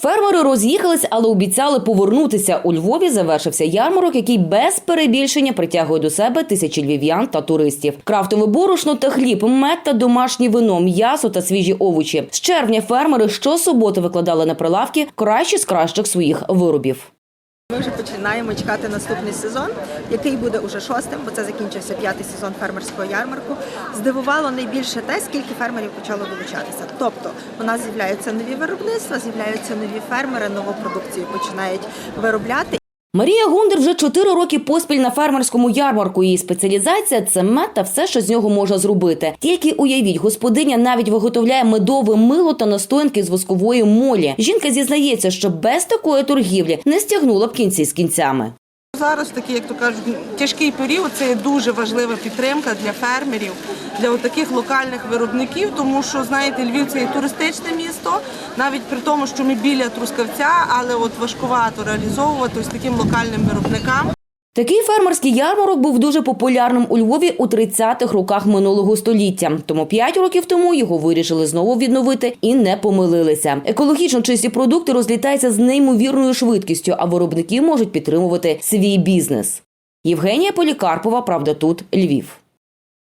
Фермери роз'їхались, але обіцяли повернутися. У Львові завершився ярмарок, який без перебільшення притягує до себе тисячі львів'ян та туристів. Крафтове борошно та хліб, мед та домашнє вино, м'ясо та свіжі овочі. З червня фермери щосуботи викладали на прилавки кращі з кращих своїх виробів. Ми вже починаємо чекати наступний сезон, який буде уже шостим, бо це закінчився п'ятий сезон фермерського ярмарку. Здивувало найбільше те, скільки фермерів почало долучатися. Тобто у нас з'являються нові виробництва, з'являються нові фермери, нову продукцію починають виробляти. Марія Гундер вже чотири роки поспіль на фермерському ярмарку. Її спеціалізація це мед та все, що з нього можна зробити. Тільки уявіть, господиня навіть виготовляє медове мило та настоянки з воскової молі. Жінка зізнається, що без такої торгівлі не стягнула б кінці з кінцями. Зараз такий, як то кажуть, тяжкий період. Це є дуже важлива підтримка для фермерів, для таких локальних виробників, тому що знаєте, Львів це є туристичне місто, навіть при тому, що ми біля Трускавця, але от важкувато реалізовувати ось таким локальним виробникам. Такий фермерський ярмарок був дуже популярним у Львові у 30-х роках минулого століття. Тому 5 років тому його вирішили знову відновити і не помилилися. Екологічно чисті продукти розлітаються з неймовірною швидкістю, а виробники можуть підтримувати свій бізнес. Євгенія Полікарпова, правда, тут Львів.